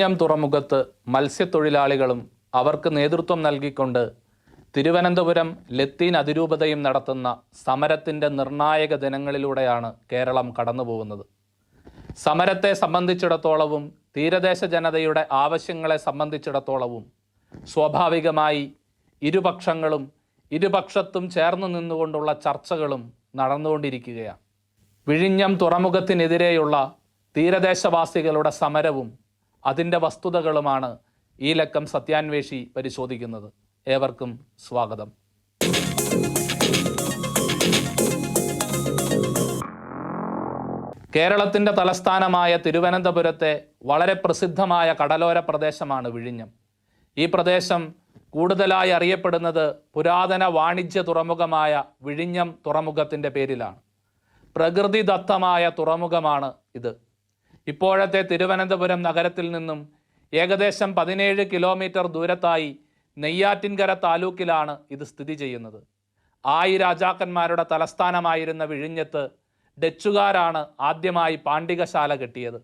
വിഴിഞ്ഞം തുറമുഖത്ത് മത്സ്യത്തൊഴിലാളികളും അവർക്ക് നേതൃത്വം നൽകിക്കൊണ്ട് തിരുവനന്തപുരം ലത്തീൻ അതിരൂപതയും നടത്തുന്ന സമരത്തിന്റെ നിർണായക ദിനങ്ങളിലൂടെയാണ് കേരളം കടന്നുപോകുന്നത്. സമരത്തെ സംബന്ധിച്ചിടത്തോളവും തീരദേശ ജനതയുടെ ആവശ്യങ്ങളെ സംബന്ധിച്ചിടത്തോളവും സ്വാഭാവികമായി ഇരുപക്ഷങ്ങളും ഇരുപക്ഷത്തും ചേർന്ന് നിന്നുകൊണ്ടുള്ള ചർച്ചകളും നടന്നുകൊണ്ടിരിക്കുകയാണ്. വിഴിഞ്ഞം തുറമുഖത്തിനെതിരെയുള്ള തീരദേശവാസികളുടെ സമരവും അതിന്റെ വസ്തുതകളുമാണ് ഈ ലക്കം സത്യാന്വേഷി പരിശോധിക്കുന്നത്. ഏവർക്കും സ്വാഗതം. കേരളത്തിന്റെ തലസ്ഥാനമായ തിരുവനന്തപുരത്തെ വളരെ പ്രസിദ്ധമായ കടലോര പ്രദേശമാണ് വിഴിഞ്ഞം. ഈ പ്രദേശം കൂടുതലായി അറിയപ്പെടുന്നത് പുരാതന വാണിജ്യ തുറമുഖമായ വിഴിഞ്ഞം തുറമുഖത്തിന്റെ പേരിലാണ്. പ്രകൃതിദത്തമായ തുറമുഖമാണ് ഇത്. ഇപ്പോഴത്തെ തിരുവനന്തപുരം നഗരത്തിൽ നിന്നും ഏകദേശം പതിനേഴ് കിലോമീറ്റർ ദൂരത്തായി നെയ്യാറ്റിൻകര താലൂക്കിലാണ് ഇത് സ്ഥിതി ചെയ്യുന്നത്. ആയി രാജാക്കന്മാരുടെ തലസ്ഥാനമായിരുന്ന വിഴിഞ്ഞത്ത് ഡച്ചുകാരാണ് ആദ്യമായി പാണ്ഡികശാല കെട്ടിയത്.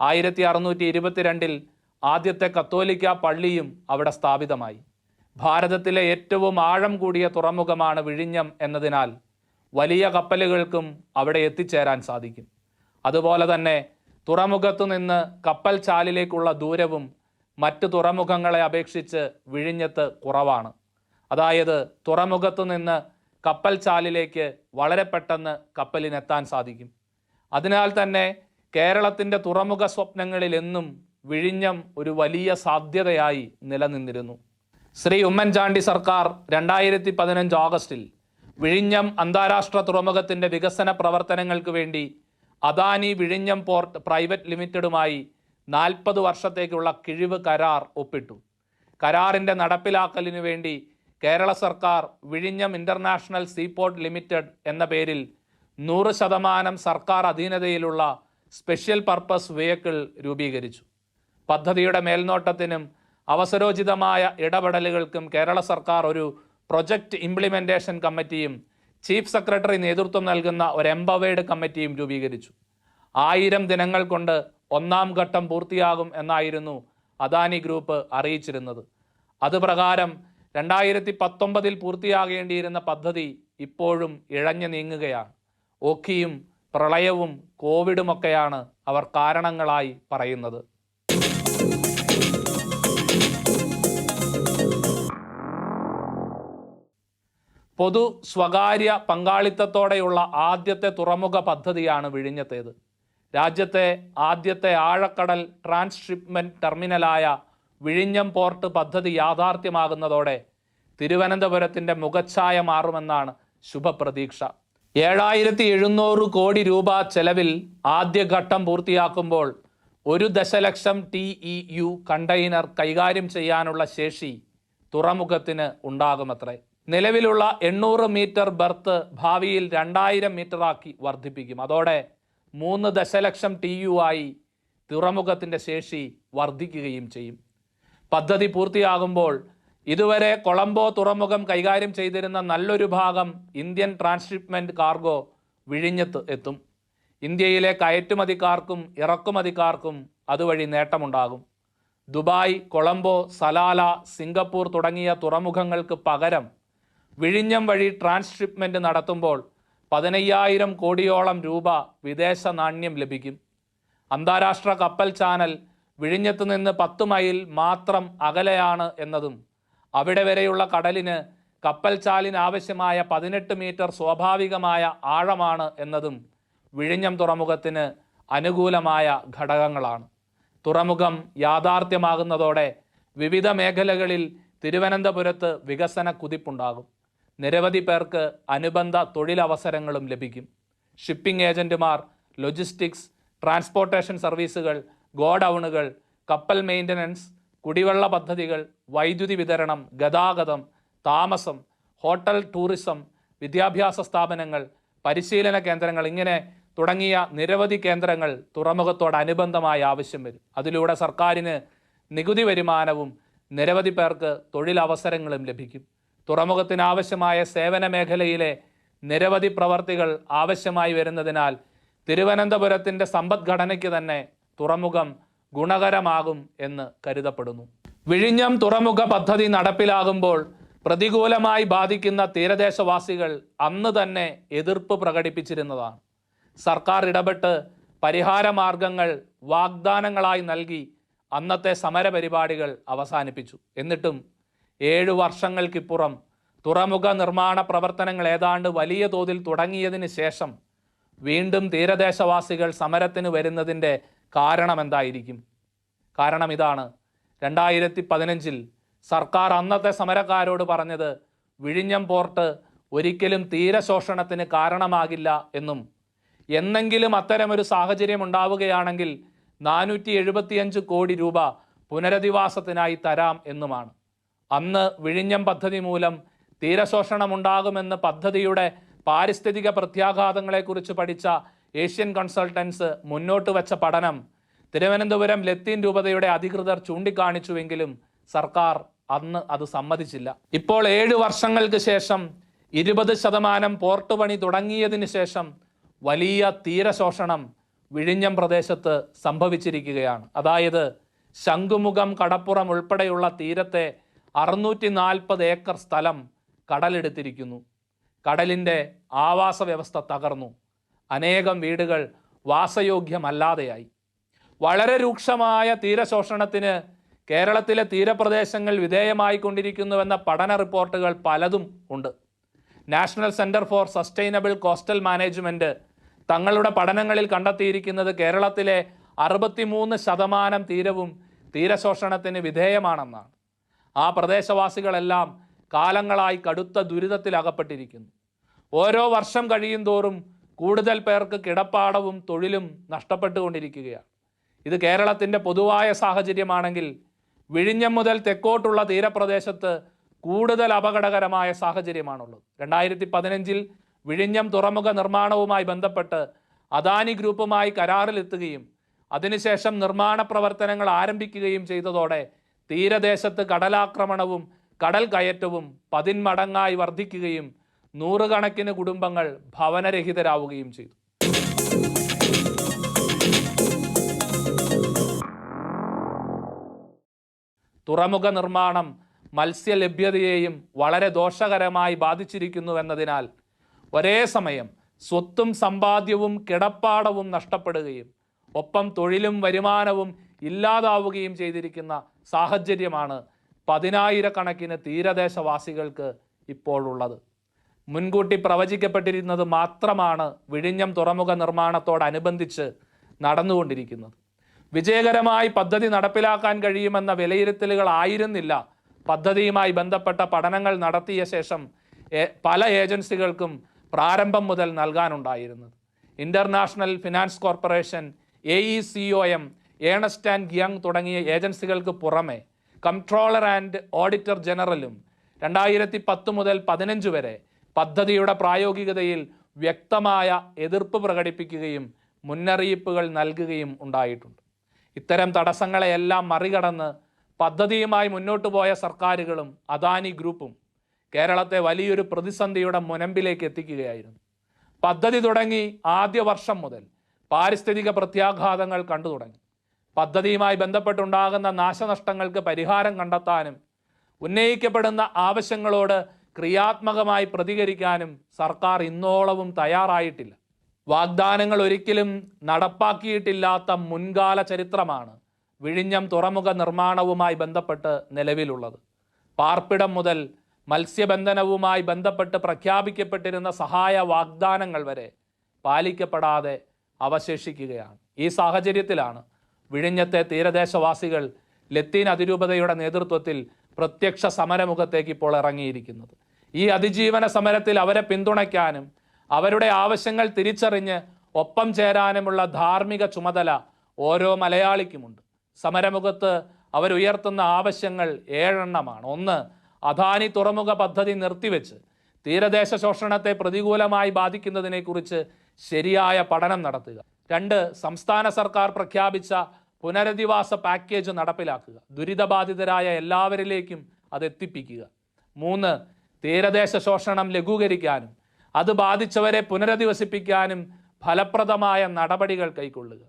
ആയിരത്തി അറുന്നൂറ്റി ഇരുപത്തിരണ്ടിൽ ആദ്യത്തെ കത്തോലിക്ക പള്ളിയും അവിടെ സ്ഥാപിതമായി. ഭാരതത്തിലെ ഏറ്റവും ആഴം കൂടിയ തുറമുഖമാണ് വിഴിഞ്ഞം എന്നതിനാൽ വലിയ കപ്പലുകൾക്കും അവിടെ എത്തിച്ചേരാൻ സാധിക്കും. അതുപോലെ തന്നെ തുറമുഖത്തു നിന്ന് കപ്പൽ ചാലിലേക്കുള്ള ദൂരവും മറ്റ് തുറമുഖങ്ങളെ അപേക്ഷിച്ച് വിഴിഞ്ഞത്ത് കുറവാണ്. അതായത് തുറമുഖത്തു നിന്ന് കപ്പൽ ചാലിലേക്ക് വളരെ പെട്ടെന്ന് കപ്പലിനെത്താൻ സാധിക്കും. അതിനാൽ തന്നെ കേരളത്തിന്റെ തുറമുഖ സ്വപ്നങ്ങളിൽ എന്നും വിഴിഞ്ഞം ഒരു വലിയ സാധ്യതയായി നിലനിന്നിരുന്നു. ശ്രീ ഉമ്മൻചാണ്ടി സർക്കാർ രണ്ടായിരത്തി പതിനഞ്ച് ഓഗസ്റ്റിൽ വിഴിഞ്ഞം അന്താരാഷ്ട്ര തുറമുഖത്തിന്റെ വികസന പ്രവർത്തനങ്ങൾക്ക് വേണ്ടി അദാനി വിഴിഞ്ഞം പോർട്ട് പ്രൈവറ്റ് ലിമിറ്റഡുമായി നാൽപ്പത് വർഷത്തേക്കുള്ള കിഴിവ് കരാർ ഒപ്പിട്ടു. കരാറിന്റെ നടപ്പിലാക്കലിനു വേണ്ടി കേരള സർക്കാർ വിഴിഞ്ഞം ഇന്റർനാഷണൽ സീപോർട്ട് ലിമിറ്റഡ് എന്ന പേരിൽ നൂറ് ശതമാനം സർക്കാർ അധീനതയിലുള്ള സ്പെഷ്യൽ പർപ്പസ് വെഹിക്കിൾ രൂപീകരിച്ചു. പദ്ധതിയുടെ മേൽനോട്ടത്തിനും അവസരോചിതമായ ഇടപെടലുകൾക്കും കേരള സർക്കാർ ഒരു പ്രൊജക്റ്റ് ഇംപ്ലിമെന്റേഷൻ കമ്മിറ്റിയും ചീഫ് സെക്രട്ടറി നേതൃത്വം നൽകുന്ന ഒരു എംപവേർഡ് കമ്മിറ്റിയും രൂപീകരിച്ചു. ആയിരം ദിനങ്ങൾ കൊണ്ട് ഒന്നാം ഘട്ടം പൂർത്തിയാകും എന്നായിരുന്നു അദാനി ഗ്രൂപ്പ് അറിയിച്ചിരുന്നത്. അതുപ്രകാരം രണ്ടായിരത്തി പത്തൊമ്പതിൽ പൂർത്തിയാകേണ്ടിയിരുന്ന പദ്ധതി ഇപ്പോഴും ഇഴഞ്ഞു നീങ്ങുകയാണ്. ഓഖിയും പ്രളയവും കോവിഡുമൊക്കെയാണ് അവർ കാരണങ്ങളായി പറയുന്നത്. പൊതു സ്വകാര്യ പങ്കാളിത്തത്തോടെയുള്ള ആദ്യത്തെ തുറമുഖ പദ്ധതിയാണ് വിഴിഞ്ഞത്തേത്. രാജ്യത്തെ ആദ്യത്തെ ആഴക്കടൽ ട്രാൻസ്ഷിപ്മെന്റ് ടെർമിനലായ വിഴിഞ്ഞം പോർട്ട് പദ്ധതി യാഥാർത്ഥ്യമാകുന്നതോടെ തിരുവനന്തപുരത്തിന്റെ മുഖച്ഛായ മാറുമെന്നാണ് ശുഭപ്രതീക്ഷ. ഏഴായിരത്തി എഴുന്നൂറ് കോടി രൂപ ചെലവിൽ ആദ്യഘട്ടം പൂർത്തിയാക്കുമ്പോൾ ഒരു ദശലക്ഷം ടി ഇ യു കണ്ടെയ്നർ കൈകാര്യം ചെയ്യാനുള്ള ശേഷി തുറമുഖത്തിന് ഉണ്ടാകുമത്രേ. നിലവിലുള്ള എണ്ണൂറ് മീറ്റർ ബർത്ത് ഭാവിയിൽ രണ്ടായിരം മീറ്ററാക്കി വർദ്ധിപ്പിക്കും. അതോടെ മൂന്ന് ദശലക്ഷം ടി യു ആയി തുറമുഖത്തിന്റെ ശേഷി വർദ്ധിക്കുകയും ചെയ്യും. പദ്ധതി പൂർത്തിയാകുമ്പോൾ ഇതുവരെ കൊളംബോ തുറമുഖം കൈകാര്യം ചെയ്തിരുന്ന നല്ലൊരു ഭാഗം ഇന്ത്യൻ ട്രാൻസ്ഷിപ്മെന്റ് കാർഗോ വിഴിഞ്ഞത്ത് എത്തും. ഇന്ത്യയിലെ കയറ്റുമതിക്കാർക്കും ഇറക്കുമതിക്കാർക്കും അതുവഴി നേട്ടമുണ്ടാകും. ദുബായ് കൊളംബോ സലാല സിംഗപ്പൂർ തുടങ്ങിയ തുറമുഖങ്ങൾക്ക് പകരം വിഴിഞ്ഞം വഴി ട്രാൻസ്ഷിപ്മെന്റ് നടത്തുമ്പോൾ പതിനയ്യായിരം കോടിയോളം രൂപ വിദേശ നാണ്യം ലഭിക്കും. അന്താരാഷ്ട്ര കപ്പൽ ചാനൽ വിഴിഞ്ഞത്ത് നിന്ന് പത്ത് മൈൽ മാത്രം അകലെയാണ് എന്നതും അവിടെ വരെയുള്ള കടലിന് കപ്പൽ ചാലിന് ആവശ്യമായ പതിനെട്ട് മീറ്റർ സ്വാഭാവികമായ ആഴമാണ് എന്നതും വിഴിഞ്ഞം തുറമുഖത്തിന് അനുകൂലമായ ഘടകങ്ങളാണ്. തുറമുഖം യാഥാർത്ഥ്യമാകുന്നതോടെ വിവിധ മേഖലകളിൽ തിരുവനന്തപുരത്ത് വികസന കുതിപ്പുണ്ടാകും. നിരവധി പേർക്ക് അനുബന്ധ തൊഴിലവസരങ്ങളും ലഭിക്കും. ഷിപ്പിംഗ് ഏജന്റുമാർ ലൊജിസ്റ്റിക്സ് ട്രാൻസ്പോർട്ടേഷൻ സർവീസുകൾ ഗോഡൌണുകൾ കപ്പൽ മെയിന്റനൻസ് കുടിവെള്ള പദ്ധതികൾ വൈദ്യുതി വിതരണം ഗതാഗതം താമസം ഹോട്ടൽ ടൂറിസം വിദ്യാഭ്യാസ സ്ഥാപനങ്ങൾ പരിശീലന കേന്ദ്രങ്ങൾ ഇങ്ങനെ തുടങ്ങിയ നിരവധി കേന്ദ്രങ്ങൾ തുറമുഖത്തോടനുബന്ധമായി ആവശ്യം വരും. അതിലൂടെ സർക്കാരിന് നികുതി വരുമാനവും നിരവധി പേർക്ക് തൊഴിലവസരങ്ങളും ലഭിക്കും. തുറമുഖത്തിന് ആവശ്യമായ സേവന മേഖലയിലെ നിരവധി പ്രവർത്തികൾ ആവശ്യമായി വരുന്നതിനാൽ തിരുവനന്തപുരത്തിന്റെ സമ്പദ്ഘടനയ്ക്ക് തന്നെ തുറമുഖം ഗുണകരമാകും എന്ന് കരുതപ്പെടുന്നു. വിഴിഞ്ഞം തുറമുഖ പദ്ധതി നടപ്പിലാകുമ്പോൾ പ്രതികൂലമായി ബാധിക്കുന്ന തീരദേശവാസികൾ അന്ന് തന്നെ എതിർപ്പ് പ്രകടിപ്പിച്ചിരുന്നതാണ്. സർക്കാർ ഇടപെട്ട് പരിഹാരമാർഗങ്ങൾ വാഗ്ദാനങ്ങളായി നൽകി അന്നത്തെ സമരപരിപാടികൾ അവസാനിപ്പിച്ചു. എന്നിട്ടും ഏഴു വർഷങ്ങൾക്കിപ്പുറം തുറമുഖ നിർമ്മാണ പ്രവർത്തനങ്ങൾ ഏതാണ്ട് വലിയ തോതിൽ തുടങ്ങിയതിന് ശേഷം വീണ്ടും തീരദേശവാസികൾ സമരത്തിന് വരുന്നതിന്റെ കാരണം എന്തായിരിക്കും? കാരണം ഇതാണ്. രണ്ടായിരത്തി പതിനഞ്ചിൽ സർക്കാർ അന്നത്തെ സമരക്കാരോട് പറഞ്ഞത് വിഴിഞ്ഞം പോർട്ട് ഒരിക്കലും തീരശോഷണത്തിന് കാരണമാകില്ല എന്നും. എന്നെങ്കിലും അത്തരമൊരു സാഹചര്യം ഉണ്ടാവുകയാണെങ്കിൽ നാനൂറ്റി കോടി രൂപ പുനരധിവാസത്തിനായി തരാം എന്നുമാണ്. അന്ന് വിഴിഞ്ഞം പദ്ധതി മൂലം തീരശോഷണം തീരശോഷണമുണ്ടാകുമെന്ന് പദ്ധതിയുടെ പാരിസ്ഥിതിക പ്രത്യാഘാതങ്ങളെക്കുറിച്ച് പഠിച്ച ഏഷ്യൻ കൺസൾട്ടൻസ് മുന്നോട്ട് വെച്ച പഠനം തിരുവനന്തപുരം ലത്തീൻ രൂപതയുടെ അധികൃതർ ചൂണ്ടിക്കാണിച്ചുവെങ്കിലും സർക്കാർ അന്ന് അത് സമ്മതിച്ചില്ല. ഇപ്പോൾ ഏഴ് വർഷങ്ങൾക്ക് ശേഷം ഇരുപത് ശതമാനം പോർട്ട് പണി തുടങ്ങിയതിന് ശേഷം വലിയ തീരശോഷണം വിഴിഞ്ഞം പ്രദേശത്ത് സംഭവിച്ചിരിക്കുകയാണ്. അതായത് ശംഖുമുഖം കടപ്പുറം ഉൾപ്പെടെയുള്ള തീരത്തെ അറുന്നൂറ്റി നാൽപ്പത് ഏക്കർ സ്ഥലം കടലെടുത്തിരിക്കുന്നു. കടലിന്റെ ആവാസ വ്യവസ്ഥ തകർന്നു. അനേകം വീടുകൾ വാസയോഗ്യമല്ലാതെയായി. വളരെ രൂക്ഷമായ തീരശോഷണത്തിന് കേരളത്തിലെ തീരപ്രദേശങ്ങൾ വിധേയമായിക്കൊണ്ടിരിക്കുന്നുവെന്ന പഠന റിപ്പോർട്ടുകൾ പലതും ഉണ്ട്. National centre for sustainable coastal management തങ്ങളുടെ പഠനങ്ങളിൽ കണ്ടെത്തിയിരിക്കുന്നത് കേരളത്തിലെ അറുപത്തിമൂന്ന് ശതമാനം തീരവും തീരശോഷണത്തിന് വിധേയമാണെന്നാണ്. ആ പ്രദേശവാസികളെല്ലാം കാലങ്ങളായി കടുത്ത ദുരിതത്തിലകപ്പെട്ടിരിക്കുന്നു. ഓരോ വർഷം കഴിയും തോറും കൂടുതൽ പേർക്ക് കിടപ്പാടവും തൊഴിലും നഷ്ടപ്പെട്ടുകൊണ്ടിരിക്കുകയാണ്. ഇത് കേരളത്തിന്റെ പൊതുവായ സാഹചര്യമാണെങ്കിൽ വിഴിഞ്ഞം മുതൽ തെക്കോട്ടുള്ള തീരപ്രദേശത്ത് കൂടുതൽ അപകടകരമായ സാഹചര്യമാണുള്ളത്. രണ്ടായിരത്തി പതിനഞ്ചിൽ വിഴിഞ്ഞം തുറമുഖ നിർമ്മാണവുമായി ബന്ധപ്പെട്ട് അദാനി ഗ്രൂപ്പുമായി കരാറിലെത്തുകയും അതിനുശേഷം നിർമ്മാണ പ്രവർത്തനങ്ങൾ ആരംഭിക്കുകയും ചെയ്തതോടെ തീരദേശത്ത് കടലാക്രമണവും കടൽ കയറ്റവും പതിന്മടങ്ങായി വർദ്ധിക്കുകയും നൂറുകണക്കിന് കുടുംബങ്ങൾ ഭവനരഹിതരാവുകയും ചെയ്തു. തുറമുഖ നിർമ്മാണം മത്സ്യലഭ്യതയെയും വളരെ ദോഷകരമായി ബാധിച്ചിരിക്കുന്നുവെന്നതിനാൽ ഒരേ സമയം സ്വത്തും സമ്പാദ്യവും കിടപ്പാടവും നഷ്ടപ്പെടുകയും ഒപ്പം തൊഴിലും വരുമാനവും ഇല്ലാതാവുകയും ചെയ്തിരിക്കുന്ന സാഹചര്യമാണ് പതിനായിരക്കണക്കിന് തീരദേശവാസികൾക്ക് ഇപ്പോഴുള്ളത്. മുൻകൂട്ടി പ്രവചിക്കപ്പെട്ടിരുന്നത് മാത്രമാണ് വിഴിഞ്ഞം തുറമുഖ നിർമ്മാണത്തോടനുബന്ധിച്ച് നടന്നുകൊണ്ടിരിക്കുന്നത്. വിജയകരമായി പദ്ധതി നടപ്പിലാക്കാൻ കഴിയുമെന്ന വിലയിരുത്തലുകൾ ആയിരുന്നില്ല. പദ്ധതിയുമായി ബന്ധപ്പെട്ട പഠനങ്ങൾ നടത്തിയ ശേഷം പല ഏജൻസികൾക്കും പ്രാരംഭം മുതൽ നൽകാനുണ്ടായിരുന്നത്. International finance corporation A E C O M Ernst and Young തുടങ്ങിയ ഏജൻസികൾക്ക് പുറമെ കംട്രോളർ ആൻഡ് ഓഡിറ്റർ ജനറലും രണ്ടായിരത്തി പത്ത് മുതൽ പതിനഞ്ച് വരെ പദ്ധതിയുടെ പ്രായോഗികതയിൽ വ്യക്തമായ എതിർപ്പ് പ്രകടിപ്പിക്കുകയും മുന്നറിയിപ്പുകൾ നൽകുകയും ഉണ്ടായിട്ടുണ്ട്. ഇത്തരം തടസ്സങ്ങളെയെല്ലാം മറികടന്ന് പദ്ധതിയുമായി മുന്നോട്ട് പോയ സർക്കാരുകളും അദാനി ഗ്രൂപ്പും കേരളത്തെ വലിയൊരു പ്രതിസന്ധിയുടെ മുനമ്പിലേക്ക് എത്തിക്കുകയായിരുന്നു. പദ്ധതി തുടങ്ങി ആദ്യ വർഷം മുതൽ പാരിസ്ഥിതിക പ്രത്യാഘാതങ്ങൾ കണ്ടു തുടങ്ങി. പദ്ധതിയുമായി ബന്ധപ്പെട്ടുണ്ടാകുന്ന നാശനഷ്ടങ്ങൾക്ക് പരിഹാരം കണ്ടെത്താനും ഉന്നയിക്കപ്പെടുന്ന ആവശ്യങ്ങളോട് ക്രിയാത്മകമായി പ്രതികരിക്കാനും സർക്കാർ ഇന്നോളവും തയ്യാറായിട്ടില്ല. വാഗ്ദാനങ്ങൾ ഒരിക്കലും നടപ്പാക്കിയിട്ടില്ലാത്ത മുൻകാല ചരിത്രമാണ് വിഴിഞ്ഞം തുറമുഖ നിർമ്മാണവുമായി ബന്ധപ്പെട്ട് നിലവിലുള്ളത്. പാർപ്പിടം മുതൽ മത്സ്യബന്ധനവുമായി ബന്ധപ്പെട്ട് പ്രഖ്യാപിക്കപ്പെട്ടിരുന്ന സഹായ വാഗ്ദാനങ്ങൾ വരെ പാലിക്കപ്പെടാതെ അവശേഷിക്കുകയാണ്. ഈ സാഹചര്യത്തിലാണ് വിഴിഞ്ഞത്തെ തീരദേശവാസികൾ ലത്തീൻ അതിരൂപതയുടെ നേതൃത്വത്തിൽ പ്രത്യക്ഷ സമരമുഖത്തേക്ക് ഇപ്പോൾ ഇറങ്ങിയിരിക്കുന്നത്. ഈ അതിജീവന സമരത്തിൽ അവരെ പിന്തുണയ്ക്കാനും അവരുടെ ആവശ്യങ്ങൾ തിരിച്ചറിഞ്ഞ് ഒപ്പം ചേരാനുമുള്ള ധാർമ്മിക ചുമതല ഓരോ മലയാളിക്കുമുണ്ട്. സമരമുഖത്ത് അവരുയർത്തുന്ന ആവശ്യങ്ങൾ ഏഴെണ്ണമാണ്. ഒന്ന് അദാനി തുറമുഖ പദ്ധതി നിർത്തിവെച്ച് തീരദേശ ശോഷണത്തെ പ്രതികൂലമായി ബാധിക്കുന്നതിനെക്കുറിച്ച് ശരിയായ പഠനം നടത്തുക. രണ്ട് സംസ്ഥാന സർക്കാർ പ്രഖ്യാപിച്ച പുനരധിവാസ പാക്കേജ് നടപ്പിലാക്കുക. ദുരിതബാധിതരായ എല്ലാവരിലേക്കും അത് എത്തിപ്പിക്കുക. മൂന്ന് തീരദേശ ശോഷണം ലഘൂകരിക്കാനും അത് ബാധിച്ചവരെ പുനരധിവസിപ്പിക്കാനും ഫലപ്രദമായ നടപടികൾ കൈക്കൊള്ളുക.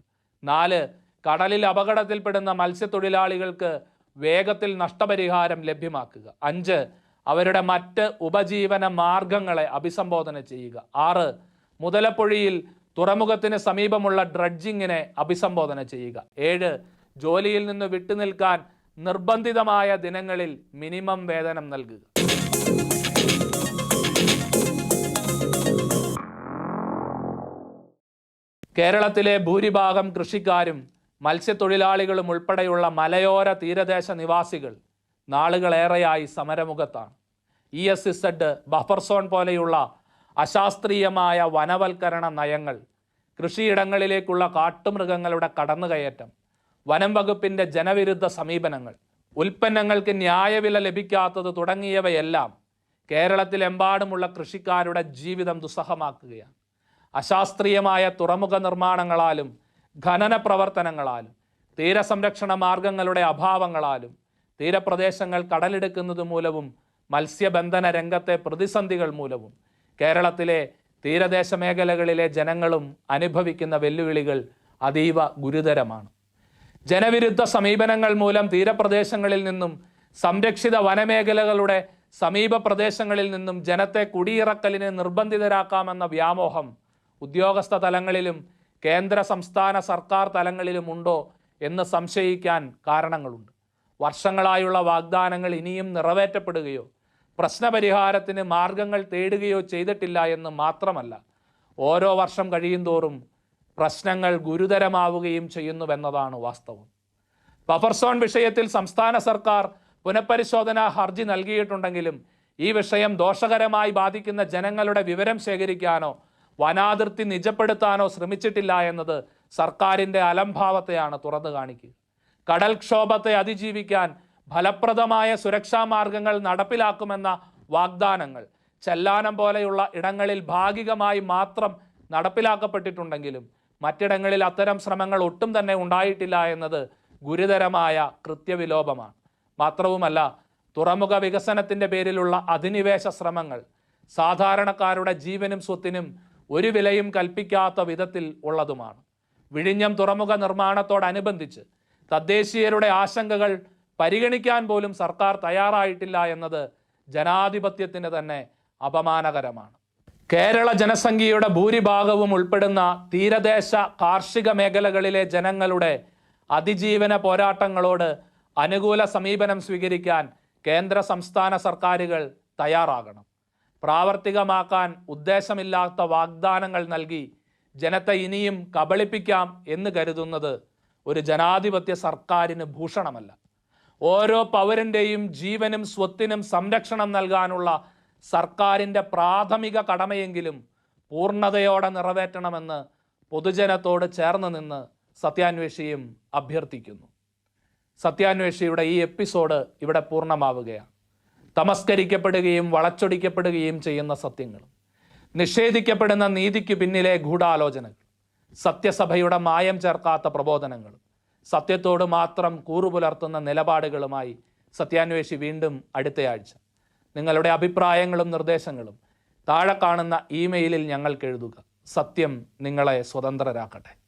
നാല് കടലിൽ അപകടത്തിൽപ്പെടുന്ന മത്സ്യത്തൊഴിലാളികൾക്ക് വേഗത്തിൽ നഷ്ടപരിഹാരം ലഭ്യമാക്കുക. അഞ്ച് അവരുടെ മറ്റ് ഉപജീവന മാർഗങ്ങളെ അഭിസംബോധന ചെയ്യുക. ആറ് മുതലപ്പൊഴിയിൽ തുറമുഖത്തിന് സമീപമുള്ള ഡ്രഡ്ജിങ്ങിനെ അഭിസംബോധന ചെയ്യുക. ഏഴ് ജോലിയിൽ നിന്ന് വിട്ടുനിൽക്കാൻ നിർബന്ധിതമായ ദിനങ്ങളിൽ മിനിമം വേതനം നൽകുക. കേരളത്തിലെ ഭൂരിഭാഗം കൃഷിക്കാരും മത്സ്യത്തൊഴിലാളികളും ഉൾപ്പെടെയുള്ള മലയോര തീരദേശ നിവാസികൾ നാളുകളേറെയായി സമരമുഖത്താണ്. E S Z buffer zone പോലെയുള്ള അശാസ്ത്രീയമായ വനവൽക്കരണ നയങ്ങൾ കൃഷിയിടങ്ങളിലേക്കുള്ള കാട്ടുമൃഗങ്ങളുടെ കടന്നുകയറ്റം വനം വകുപ്പിന്റെ ജനവിരുദ്ധ സമീപനങ്ങൾ ഉൽപ്പന്നങ്ങൾക്ക് ന്യായവില ലഭിക്കാത്തത് തുടങ്ങിയവയെല്ലാം കേരളത്തിലെമ്പാടുമുള്ള കൃഷിക്കാരുടെ ജീവിതം ദുസ്സഹമാക്കുകയാണ്. അശാസ്ത്രീയമായ തുറമുഖ നിർമ്മാണങ്ങളാലും ഖനന പ്രവർത്തനങ്ങളാലും തീരസംരക്ഷണ മാർഗങ്ങളുടെ അഭാവങ്ങളാലും തീരപ്രദേശങ്ങൾ കടലെടുക്കുന്നത് മൂലവും മത്സ്യബന്ധന രംഗത്തെ പ്രതിസന്ധികൾ മൂലവും കേരളത്തിലെ തീരദേശ മേഖലകളിലെ ജനങ്ങളും അനുഭവിക്കുന്ന വെല്ലുവിളികൾ അതീവ ഗുരുതരമാണ്. ജനവിരുദ്ധ സമീപനങ്ങൾ മൂലം തീരപ്രദേശങ്ങളിൽ നിന്നും സംരക്ഷിത വനമേഖലകളുടെ സമീപ പ്രദേശങ്ങളിൽ നിന്നും ജനത്തെ കുടിയിറക്കലിന് നിർബന്ധിതരാക്കാമെന്ന വ്യാമോഹം ഉദ്യോഗസ്ഥ തലങ്ങളിലും കേന്ദ്ര സംസ്ഥാന സർക്കാർ തലങ്ങളിലും ഉണ്ടോ എന്ന് സംശയിക്കാൻ കാരണങ്ങളുണ്ട്. വർഷങ്ങളായുള്ള വാഗ്ദാനങ്ങൾ ഇനിയും നിറവേറ്റപ്പെടുകയോ പ്രശ്നപരിഹാരത്തിന് മാർഗങ്ങൾ തേടുകയോ ചെയ്തിട്ടില്ല എന്ന് മാത്രമല്ല ഓരോ വർഷം കഴിയുന്തോറും പ്രശ്നങ്ങൾ ഗുരുതരമാവുകയും ചെയ്യുന്നുവെന്നതാണ് വാസ്തവം. ബഫർ സോൺ വിഷയത്തിൽ സംസ്ഥാന സർക്കാർ പുനഃപരിശോധനാ ഹർജി നൽകിയിട്ടുണ്ടെങ്കിലും ഈ വിഷയം ദോഷകരമായി ബാധിക്കുന്ന ജനങ്ങളുടെ വിവരം ശേഖരിക്കാനോ വനാതിർത്തി നിജപ്പെടുത്താനോ ശ്രമിച്ചിട്ടില്ല എന്നത് സർക്കാരിന്റെ അലംഭാവത്തെയാണ് തുറന്നു കാണിക്കുക. കടൽക്ഷോഭത്തെ അതിജീവിക്കാൻ ഫലപ്രദമായ സുരക്ഷാ മാർഗങ്ങൾ നടപ്പിലാക്കുമെന്ന വാഗ്ദാനങ്ങൾ ചെല്ലാനം പോലെയുള്ള ഇടങ്ങളിൽ ഭാഗികമായി മാത്രം നടപ്പിലാക്കപ്പെട്ടിട്ടുണ്ടെങ്കിലും മറ്റിടങ്ങളിൽ അത്തരം ശ്രമങ്ങൾ ഒട്ടും തന്നെ ഉണ്ടായിട്ടില്ല എന്നത് ഗുരുതരമായ കൃത്യവിലോപമാണ്. മാത്രവുമല്ല തുറമുഖ വികസനത്തിന്റെ പേരിലുള്ള അധിനിവേശ ശ്രമങ്ങൾ സാധാരണക്കാരുടെ ജീവനും സ്വത്തിനും ഒരു വിലയും കൽപ്പിക്കാത്ത വിധത്തിൽ ഉള്ളതുമാണ്. വിഴിഞ്ഞം തുറമുഖ നിർമ്മാണത്തോടനുബന്ധിച്ച് തദ്ദേശീയരുടെ ആശങ്കകൾ പരിഗണിക്കാൻ പോലും സർക്കാർ തയ്യാറായിട്ടില്ല എന്നത് ജനാധിപത്യത്തിന് തന്നെ അപമാനകരമാണ്. കേരള ജനസംഖ്യയുടെ ഭൂരിഭാഗവും ഉൾപ്പെടുന്ന തീരദേശ കാർഷിക മേഖലകളിലെ ജനങ്ങളുടെ അതിജീവന പോരാട്ടങ്ങളോട് അനുകൂല സമീപനം സ്വീകരിക്കാൻ കേന്ദ്ര സംസ്ഥാന സർക്കാരുകൾ തയ്യാറാകണം. പ്രാവർത്തികമാക്കാൻ ഉദ്ദേശമില്ലാത്ത വാഗ്ദാനങ്ങൾ നൽകി ജനത്തെ ഇനിയും കബളിപ്പിക്കാം എന്ന് കരുതുന്നത് ഒരു ജനാധിപത്യ സർക്കാരിന് ഭൂഷണമല്ല. ഓരോ പൗരന്റെയും ജീവനും സ്വത്തിനും സംരക്ഷണം നൽകാനുള്ള സർക്കാരിന്റെ പ്രാഥമിക കടമയെങ്കിലും പൂർണതയോടെ നിറവേറ്റണമെന്ന് പൊതുജനത്തോട് ചേർന്ന് നിന്ന് സത്യാന്വേഷിയും അഭ്യർത്ഥിക്കുന്നു. സത്യാന്വേഷിയുടെ ഈ എപ്പിസോഡ് ഇവിടെ പൂർണമാവുകയാണ്. തമസ്കരിക്കപ്പെടുകയും വളച്ചൊടിക്കപ്പെടുകയും ചെയ്യുന്ന സത്യങ്ങൾ. നിഷേധിക്കപ്പെടുന്ന നീതിക്ക് പിന്നിലെ ഗൂഢാലോചനകൾ. സത്യസഭയുടെ മായം ചേർക്കാത്ത പ്രബോധനങ്ങളും സത്യത്തോട് മാത്രം കൂറുപുലർത്തുന്ന നിലപാടുകളുമായി സത്യാന്വേഷി വീണ്ടും അടുത്തയാഴ്ച നിങ്ങളുടെ അഭിപ്രായങ്ങളും നിർദ്ദേശങ്ങളും താഴെ കാണുന്ന ഇമെയിലിൽ ഞങ്ങൾക്ക് എഴുതുക. സത്യം നിങ്ങളെ സ്വതന്ത്രരാക്കട്ടെ.